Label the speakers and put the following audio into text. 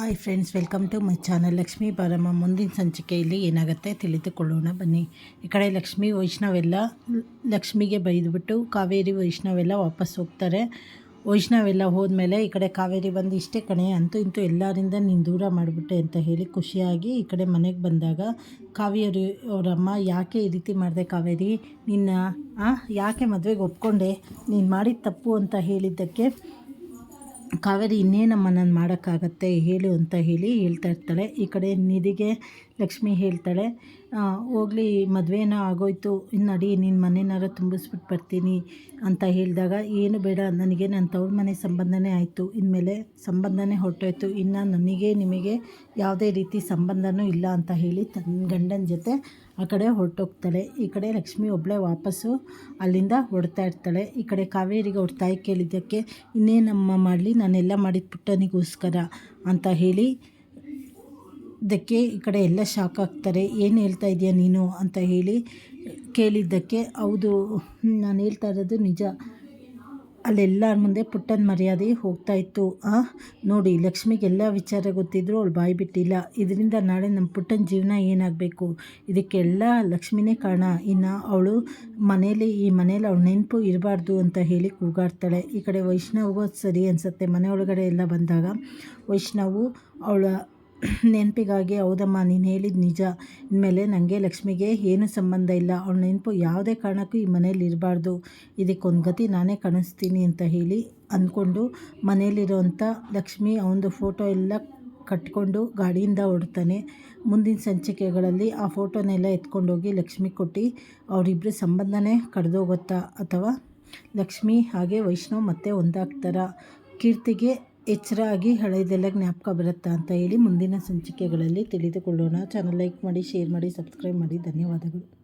Speaker 1: Hi friends welcome to my channel Lakshmi Baramma ಮುಂದಿನ ಸಂಚಿಕೆಯಲ್ಲಿ ಏನಾಗುತ್ತೆ ತಿಳಿದುಕೊಳ್ಳೋಣ. ಬನ್ನಿ. ಈ ಕಡೆ ಲಕ್ಷ್ಮೀ, ವೈಷ್ಣವೆಲ್ಲ ಲಕ್ಷ್ಮಿಗೆ ಬೈದುಬಿಟ್ಟು ಕಾವೇರಿ, ವೈಷ್ಣವೆಲ್ಲ ವಾಪಸ್ ಹೋಗ್ತಾರೆ. ವೈಷ್ಣವೆಲ್ಲ ಹೋದ್ಮೇಲೆ ಈ ಕಡೆ ಕಾವೇರಿ ಬಂದು ಇಷ್ಟೇ ಕಣೆ ಅಂತೂ ಇಂತೂ ಎಲ್ಲರಿಂದ ನೀನು ದೂರ ಮಾಡಿಬಿಟ್ಟೆ ಅಂತ ಹೇಳಿ ಖುಷಿಯಾಗಿ ಈ ಕಡೆ ಮನೆಗೆ ಬಂದಾಗ ಕಾವೇರಿ ಅವರಮ್ಮ, ಯಾಕೆ ಈ ರೀತಿ ಮಾಡಿದೆ ಕಾವೇರಿ? ನಿನ್ನ ಯಾಕೆ ಮದುವೆಗೆ ಒಪ್ಕೊಂಡೆ? ನೀನು ಮಾಡಿದ ತಪ್ಪು ಅಂತ ಹೇಳಿದ್ದಕ್ಕೆ ಕಾವೇರಿ ಇನ್ನೇನಮ್ಮ ನಾನು ಮಾಡೋಕ್ಕಾಗತ್ತೆ ಹೇಳು ಅಂತ ಹೇಳಿ ಹೇಳ್ತಾ ಇರ್ತಾಳೆ. ಈ ಕಡೆ ನಿಧಿಗೆ ಲಕ್ಷ್ಮಿ ಹೇಳ್ತಾಳೆ ಹೋಗಲಿ ಮದುವೆನೋ ಆಗೋಯ್ತು ಇನ್ನು ನಡಿ ನಿನ್ನ ಮನೆನಾರ ತುಂಬಿಸ್ಬಿಟ್ಟು ಬರ್ತೀನಿ ಅಂತ ಹೇಳಿದಾಗ, ಏನು ಬೇಡ, ನನಗೆ ನನ್ನ ತವ್ರ ಮನೆ ಸಂಬಂಧನೇ ಆಯಿತು, ಇನ್ಮೇಲೆ ಸಂಬಂಧನೇ ಹೊರಟೋಯ್ತು, ಇನ್ನು ನನಗೆ ನಿಮಗೆ ಯಾವುದೇ ರೀತಿ ಸಂಬಂಧನೂ ಇಲ್ಲ ಅಂತ ಹೇಳಿ ತನ್ನ ಗಂಡನ ಜೊತೆ ಆ ಕಡೆ ಹೊರಟೋಗ್ತಾಳೆ. ಈ ಕಡೆ ಲಕ್ಷ್ಮಿ ಒಬ್ಬಳೇ ವಾಪಸ್ಸು ಅಲ್ಲಿಂದ ಹೊಡ್ತಾ ಇರ್ತಾಳೆ. ಈ ಕಡೆ ಕಾವೇರಿಗೆ ಅವ್ರ ತಾಯಿ ಕೇಳಿದ್ದಕ್ಕೆ, ಇನ್ನೇನಮ್ಮ ಮಾಡಲಿ ನಾನೆಲ್ಲ ಮಾಡಿದ ಪುಟ್ಟನಿಗೋಸ್ಕರ ಅಂತ ಹೇಳಿ, ಇದಕ್ಕೆ ಈ ಕಡೆ ಎಲ್ಲ ಶಾಕ್ ಆಗ್ತಾರೆ, ಏನು ಹೇಳ್ತಾ ಇದೆಯಾ ನೀನು? ಅಂತ ಹೇಳಿ ಕೇಳಿದ್ದಕ್ಕೆ, ಹೌದು ನಾನು ಹೇಳ್ತಾ ಇರೋದು ನಿಜ. ಅಲ್ಲೆಲ್ಲರ ಮುಂದೆ ಪುಟ್ಟನ ಮರ್ಯಾದೆ ಹೋಗ್ತಾ ಇತ್ತು. ನೋಡಿ ಲಕ್ಷ್ಮಿಗೆಲ್ಲ ವಿಚಾರ ಗೊತ್ತಿದ್ರು ಅವಳು ಬಾಯಿ ಬಿಟ್ಟಿಲ್ಲ. ಇದರಿಂದ ನಾಳೆ ನಮ್ಮ ಪುಟ್ಟನ ಜೀವನ ಏನಾಗಬೇಕು? ಇದಕ್ಕೆಲ್ಲ ಲಕ್ಷ್ಮಿನೇ ಕಾರಣ. ಇನ್ನು ಅವಳು ಮನೇಲಿ, ಈ ಮನೇಲಿ ಅವಳು ನೆನಪು ಇರಬಾರ್ದು ಅಂತ ಹೇಳಿ ಕೂಗಾಡ್ತಾಳೆ. ಈ ಕಡೆ ವೈಷ್ಣವ್ಗೂ ಸರಿ ಅನಿಸುತ್ತೆ. ಮನೆ ಒಳಗಡೆ ಎಲ್ಲ ಬಂದಾಗ ವೈಷ್ಣವು ಅವಳ ನೆನಪಿಗಾಗಿ, ಹೌದಮ್ಮ, ನೀನು ಹೇಳಿದ ನಿಜ. ಇನ್ಮೇಲೆ ನನಗೆ ಲಕ್ಷ್ಮಿಗೆ ಏನು ಸಂಬಂಧ ಇಲ್ಲ. ಅವಳ ನೆನಪು ಯಾವುದೇ ಕಾರಣಕ್ಕೂ ಈ ಮನೇಲಿ ಇರಬಾರ್ದು. ಇದಕ್ಕೊಂದು ಗತಿ ನಾನೇ ಕಾಣಿಸ್ತೀನಿ ಅಂತ ಹೇಳಿ ಅಂದ್ಕೊಂಡು ಮನೇಲಿರೋವಂಥ ಲಕ್ಷ್ಮಿ ಅವನದು ಫೋಟೋ ಎಲ್ಲ ಕಟ್ಕೊಂಡು ಗಾಡಿಯಿಂದ ಹೊಡ್ತಾನೆ ಮುಂದಿನ ಸಂಚಿಕೆಗಳಲ್ಲಿ ಆ ಫೋಟೋನೆಲ್ಲ ಎತ್ಕೊಂಡೋಗಿ ಲಕ್ಷ್ಮಿ ಕೊಟ್ಟು ಅವರಿಬ್ಬರ ಸಂಬಂಧನೇ ಕಡ್ದೋಗುತ್ತಾ? ಅಥವಾ ಲಕ್ಷ್ಮಿ ಹಾಗೆ ವೈಷ್ಣವ್ ಮತ್ತೆ ಒಂದಾಗ್ತಾರ? ಕೀರ್ತಿಗೆ ಎಚ್ಚರ ಆಗಿ ಹಳೆಯದೆಲ್ಲ ಜ್ಞಾಪಕ ಬರುತ್ತಾ ಅಂತ ಹೇಳಿ ಮುಂದಿನ ಸಂಚಿಕೆಗಳಲ್ಲಿ ತಿಳಿದುಕೊಳ್ಳೋಣ. ಚಾನಲ್ ಲೈಕ್ ಮಾಡಿ ಶೇರ್ ಮಾಡಿ ಸಬ್ಸ್ಕ್ರೈಬ್ ಮಾಡಿ. ಧನ್ಯವಾದಗಳು.